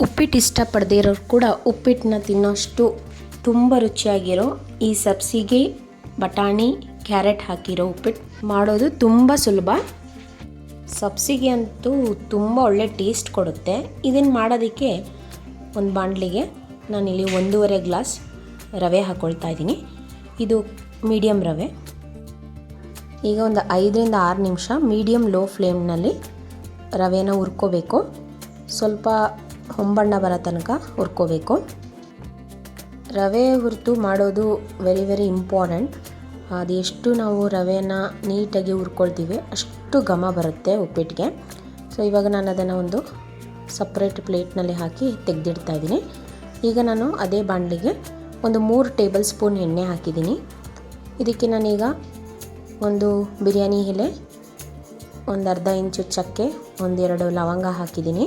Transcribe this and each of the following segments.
ಉಪ್ಪಿಟ್ಟು ಇಷ್ಟಪಡದೇ ಇರೋರು ಕೂಡ ಉಪ್ಪಿಟ್ಟನ್ನ ತಿನ್ನೋಷ್ಟು ತುಂಬ ರುಚಿಯಾಗಿರೋ ಈ ಸಬ್ಸಿಗೆ ಬಟಾಣಿ, ಕ್ಯಾರೆಟ್ ಹಾಕಿರೋ ಉಪ್ಪಿಟ್ಟು ಮಾಡೋದು ತುಂಬ ಸುಲಭ. ಸಬ್ಸಿಗೆ ಅಂತೂ ತುಂಬ ಒಳ್ಳೆ ಟೇಸ್ಟ್ ಕೊಡುತ್ತೆ. ಇದನ್ನು ಮಾಡೋದಕ್ಕೆ ಒಂದು ಬಾಣಲಿಗೆ ನಾನಿಲ್ಲಿ ಒಂದೂವರೆ ಗ್ಲಾಸ್ ರವೆ ಹಾಕ್ಕೊಳ್ತಾ ಇದ್ದೀನಿ. ಇದು ಮೀಡಿಯಮ್ ರವೆ. ಈಗ ಒಂದು ಐದರಿಂದ ಆರು ನಿಮಿಷ ಮೀಡಿಯಮ್ ಲೋ ಫ್ಲೇಮ್ನಲ್ಲಿ ರವೆನ ಹುರ್ಕೋಬೇಕು. ಸ್ವಲ್ಪ ಹೊಂಬಣ್ಣ ಬರೋ ತನಕ ಹುರ್ಕೋಬೇಕು. ರವೆ ಹುರಿದು ಮಾಡೋದು ವೆರಿ ವೆರಿ ಇಂಪಾರ್ಟೆಂಟ್ ಅದೆಷ್ಟು ನಾವು ರವೆನ ನೀಟಾಗಿ ಹುರ್ಕೊಳ್ತೀವಿ ಅಷ್ಟು ಘಮ ಬರುತ್ತೆ ಉಪ್ಪಿಟ್ಟಿಗೆ ಸೊ ಇವಾಗ ನಾನು ಅದನ್ನು ಒಂದು ಸಪ್ರೇಟ್ ಪ್ಲೇಟ್ನಲ್ಲಿ ಹಾಕಿ ತೆಗೆದಿಡ್ತಾ ಇದ್ದೀನಿ. ಈಗ ನಾನು ಅದೇ ಬಾಣಲಿಗೆ ಒಂದು ಮೂರು ಟೇಬಲ್ ಸ್ಪೂನ್ ಎಣ್ಣೆ ಹಾಕಿದ್ದೀನಿ. ಇದಕ್ಕೆ ನಾನೀಗ ಒಂದು ಬಿರಿಯಾನಿ ಎಲೆ ಒಂದು ಅರ್ಧ ಇಂಚು ಚಕ್ಕೆ, ಒಂದೆರಡು ಲವಂಗ ಹಾಕಿದ್ದೀನಿ.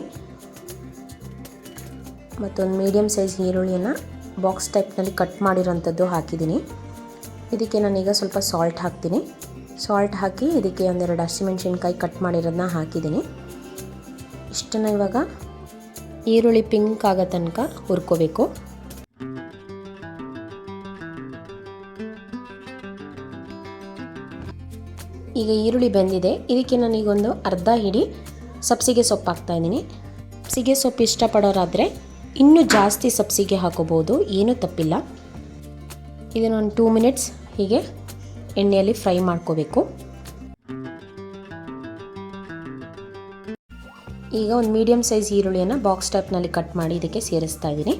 ಮತ್ತೊಂದು ಮೀಡಿಯಮ್ ಸೈಜ್ ಈರುಳ್ಳಿಯನ್ನು ಬಾಕ್ಸ್ ಟೈಪ್ನಲ್ಲಿ ಕಟ್ ಮಾಡಿರೋಂಥದ್ದು ಹಾಕಿದ್ದೀನಿ. ಇದಕ್ಕೆ ನಾನೀಗ ಸ್ವಲ್ಪ ಸಾಲ್ಟ್ ಹಾಕ್ತೀನಿ. ಸಾಲ್ಟ್ ಹಾಕಿ ಇದಕ್ಕೆ ಒಂದೆರಡು ಹಸಿಮೆಣ್ಸಿನ್ಕಾಯಿ ಕಟ್ ಮಾಡಿರೋದನ್ನ ಹಾಕಿದ್ದೀನಿ. ಇಷ್ಟನ್ನು ಇವಾಗ ಈರುಳ್ಳಿ ಪಿಂಕ್ ಆಗೋ ತನಕ ಹುರ್ಕೋಬೇಕು. ಈಗ ಈರುಳ್ಳಿ ಬೆಂದಿದೆ. ಇದಕ್ಕೆ ನಾನೀಗೊಂದು ಅರ್ಧ ಹಿಡಿ ಸಬ್ಸಿಗೆ ಸೊಪ್ಪು ಹಾಕ್ತಾಯಿದ್ದೀನಿ ಸಬ್ಸಿಗೆ ಸೊಪ್ಪು ಇಷ್ಟಪಡೋರಾದರೆ ಇನ್ನೂ ಜಾಸ್ತಿ ಸಬ್ಸಿಗೆ ಹಾಕೋಬೋದು, ಏನೂ ತಪ್ಪಿಲ್ಲ. ಇದನ್ನು ಒಂದು ಟೂ ಮಿನಿಟ್ಸ್ ಹೀಗೆ ಎಣ್ಣೆಯಲ್ಲಿ ಫ್ರೈ ಮಾಡ್ಕೋಬೇಕು. ಈಗ ಒಂದು ಮೀಡಿಯಮ್ ಸೈಜ್ ಈರುಳ್ಳಿಯನ್ನು ಬಾಕ್ಸ್ ಟೈಪ್ನಲ್ಲಿ ಕಟ್ ಮಾಡಿ ಇದಕ್ಕೆ ಸೇರಿಸ್ತಾ ಇದ್ದೀನಿ.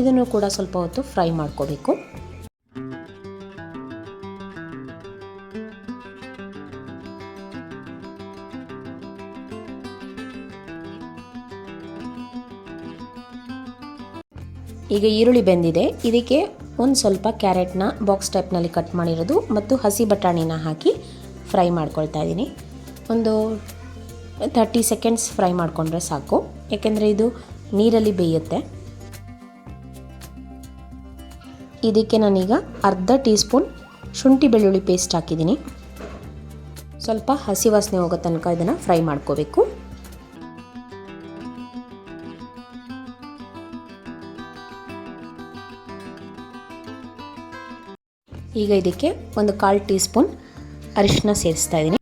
ಇದನ್ನು ಕೂಡ ಸ್ವಲ್ಪ ಹೊತ್ತು ಫ್ರೈ ಮಾಡ್ಕೋಬೇಕು. ಈಗ ಈರುಳ್ಳಿ ಬೆಂದಿದೆ. ಇದಕ್ಕೆ ಒಂದು ಸ್ವಲ್ಪ ಕ್ಯಾರೆಟ್ನ ಬಾಕ್ಸ್ ಟೈಪ್ನಲ್ಲಿ ಕಟ್ ಮಾಡಿರೋದು ಮತ್ತು ಹಸಿ ಬಟಾಣಿನ ಹಾಕಿ ಫ್ರೈ ಮಾಡ್ಕೊಳ್ತಾ ಇದ್ದೀನಿ. ಒಂದು ತರ್ಟಿ ಸೆಕೆಂಡ್ಸ್ ಫ್ರೈ ಮಾಡಿಕೊಂಡ್ರೆ ಸಾಕು. ಯಾಕೆಂದರೆ ಇದು ನೀರಲ್ಲಿ ಬೇಯುತ್ತೆ. ಇದಕ್ಕೆ ನಾನೀಗ ಅರ್ಧ ಟೀ ಸ್ಪೂನ್ ಶುಂಠಿ ಬೆಳ್ಳುಳ್ಳಿ ಪೇಸ್ಟ್ ಹಾಕಿದ್ದೀನಿ. ಸ್ವಲ್ಪ ಹಸಿ ವಾಸನೆ ಹೋಗೋ ತನಕ ಇದನ್ನು ಫ್ರೈ ಮಾಡ್ಕೋಬೇಕು. ಈಗ ಇದಕ್ಕೆ ಒಂದು ಕಾಲು ಟೀ ಸ್ಪೂನ್ ಅರಿಶಿನ ಸೇರಿಸ್ತಾ ಇದ್ದೀನಿ.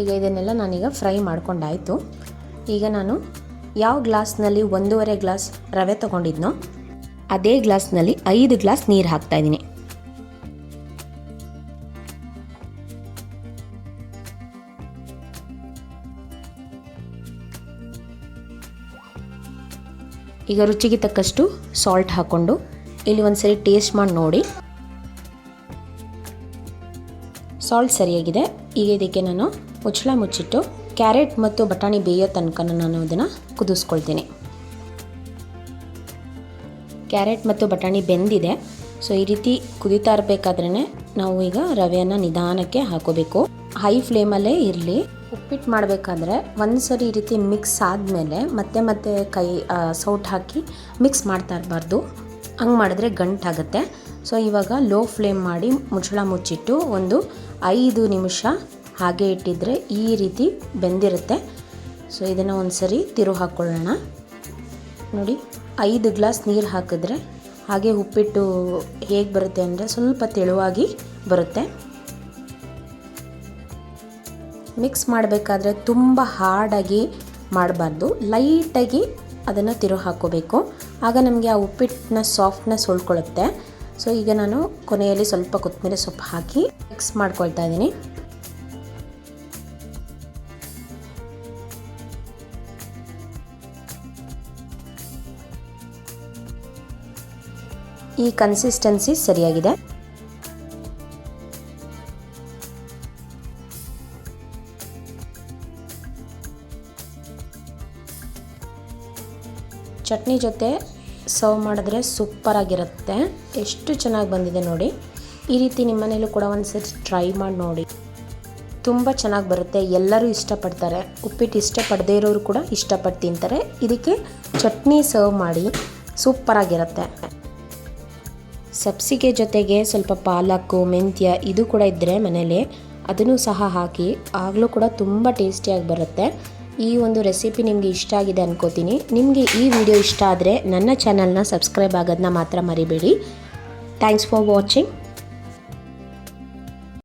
ಈಗ ಇದನ್ನೆಲ್ಲ ನಾನೀಗ ಫ್ರೈ ಮಾಡ್ಕೊಂಡಾಯಿತು. ಈಗ ನಾನು ಯಾವ ಗ್ಲಾಸ್ನಲ್ಲಿ ಒಂದೂವರೆ ಗ್ಲಾಸ್ ರವೆ ತೊಗೊಂಡಿದ್ನೋ ಅದೇ ಗ್ಲಾಸ್ನಲ್ಲಿ ಐದು ಗ್ಲಾಸ್ ನೀರು ಹಾಕ್ತಾ ಈಗ ರುಚಿಗೆ ತಕ್ಕಷ್ಟು ಸಾಲ್ಟ್ ಹಾಕ್ಕೊಂಡು ಇಲ್ಲಿ ಒಂದು ಸರಿ ಟೇಸ್ಟ್ ಮಾಡಿ ನೋಡಿ. ಸಾಲ್ಟ್ ಸರಿಯಾಗಿದೆ. ಈಗ ಇದಕ್ಕೆ ನಾನು ಮುಚ್ಚಳ ಮುಚ್ಚಿಟ್ಟು ಕ್ಯಾರೆಟ್ ಮತ್ತು ಬಟಾಣಿ ಬೇಯೋ ತನಕ ನಾನು ಅದನ್ನು ಕುದಿಸ್ಕೊಳ್ತೀನಿ. ಕ್ಯಾರೆಟ್ ಮತ್ತು ಬಟಾಣಿ ಬೆಂದಿದೆ. ಸೊ ಈ ರೀತಿ ಕುದಿತಾ ಇರಬೇಕಾದ್ರೆ ನಾವು ಈಗ ರವೆಯನ್ನು ನಿಧಾನಕ್ಕೆ ಹಾಕೋಬೇಕು. ಹೈ ಫ್ಲೇಮಲ್ಲೇ ಇರಲಿ. ಉಪ್ಪಿಟ್ಟು ಮಾಡಬೇಕಾದ್ರೆ ಒಂದು ಸರಿ ಈ ರೀತಿ ಮಿಕ್ಸ್ ಆದಮೇಲೆ ಮತ್ತೆ ಮತ್ತೆ ಕೈ ಸೌಟ್ ಹಾಕಿ ಮಿಕ್ಸ್ ಮಾಡ್ತಾ ಇರಬಾರ್ದು. ಹಂಗೆ ಮಾಡಿದ್ರೆ ಗಂಟಾಗುತ್ತೆ. ಸೊ ಇವಾಗ ಲೋ ಫ್ಲೇಮ್ ಮಾಡಿ ಮುಚ್ಚಳ ಮುಚ್ಚಿಟ್ಟು ಒಂದು ಐದು ನಿಮಿಷ ಹಾಗೆ ಇಟ್ಟಿದ್ರೆ ಈ ರೀತಿ ಬೆಂದಿರುತ್ತೆ. ಸೊ ಇದನ್ನು ಒಂದು ಸರಿ ತಿರು ಹಾಕ್ಕೊಳ್ಳೋಣ ನೋಡಿ, ಐದು ಗ್ಲಾಸ್ ನೀರು ಹಾಕಿದ್ರೆ ಹಾಗೆ ಉಪ್ಪಿಟ್ಟು ಹೇಗೆ ಬರುತ್ತೆ ಅಂದರೆ ಸ್ವಲ್ಪ ತೆಳುವಾಗಿ ಬರುತ್ತೆ. ಮಿಕ್ಸ್ ಮಾಡಬೇಕಾದ್ರೆ ತುಂಬ ಹಾರ್ಡಾಗಿ ಮಾಡಬಾರ್ದು. ಲೈಟಾಗಿ ಅದನ್ನು ತಿರು ಹಾಕೋಬೇಕು. ಆಗ ನಮಗೆ ಆ ಉಪ್ಪಿಟ್ಟನ್ನ ಸಾಫ್ಟ್ನೆಸ್ ಉಳ್ಕೊಳ್ಳುತ್ತೆ ಸೊ ಈಗ ನಾನು ಕೊನೆಯಲ್ಲಿ ಸ್ವಲ್ಪ ಕೊತ್ತಂಬರಿ ಸೊಪ್ಪು ಹಾಕಿ ಮಿಕ್ಸ್ ಮಾಡ್ಕೊಳ್ತಾ ಇದ್ದೀನಿ. ಈ ಕನ್ಸಿಸ್ಟೆನ್ಸಿ ಸರಿಯಾಗಿದೆ. ಚಟ್ನಿ ಜೊತೆ ಸರ್ವ್ ಮಾಡಿದ್ರೆ ಸೂಪರಾಗಿರುತ್ತೆ ಎಷ್ಟು ಚೆನ್ನಾಗಿ ಬಂದಿದೆ ನೋಡಿ. ಈ ರೀತಿ ನಿಮ್ಮ ಮನೇಲೂ ಕೂಡ ಒಂದು ಸರಿ ಟ್ರೈ ಮಾಡಿ ನೋಡಿ. ತುಂಬ ಚೆನ್ನಾಗಿ ಬರುತ್ತೆ. ಎಲ್ಲರೂ ಇಷ್ಟಪಡ್ತಾರೆ. ಉಪ್ಪಿಟ್ಟು ಇಷ್ಟಪಡದೇ ಇರೋರು ಕೂಡ ಇಷ್ಟಪಟ್ಟು ತಿಂತಾರೆ. ಇದಕ್ಕೆ ಚಟ್ನಿ ಸರ್ವ್ ಮಾಡಿ ಸೂಪರಾಗಿರುತ್ತೆ ಸಬ್ಸಿಗೆ ಜೊತೆಗೆ ಸ್ವಲ್ಪ ಪಾಲಕ್ಕು ಮೆಂತ್ಯ ಇದು ಕೂಡ ಇದ್ದರೆ ಮನೇಲಿ ಅದನ್ನು ಸಹ ಹಾಕಿ ಆಗಲೂ ಕೂಡ ತುಂಬ ಟೇಸ್ಟಿಯಾಗಿ ಬರುತ್ತೆ. ಈ ಒಂದು ರೆಸಿಪಿ ನಿಮಗೆ ಇಷ್ಟ ಆಗಿದೆ ಅನ್ಕೋತೀನಿ. ನಿಮಗೆ ಈ ವಿಡಿಯೋ ಇಷ್ಟ ಆದರೆ ನನ್ನ ಚಾನಲ್ನ ಸಬ್ಸ್ಕ್ರೈಬ್ ಆಗೋದನ್ನ ಮಾತ್ರ ಮರಿಬೇಡಿ. Thanks for watching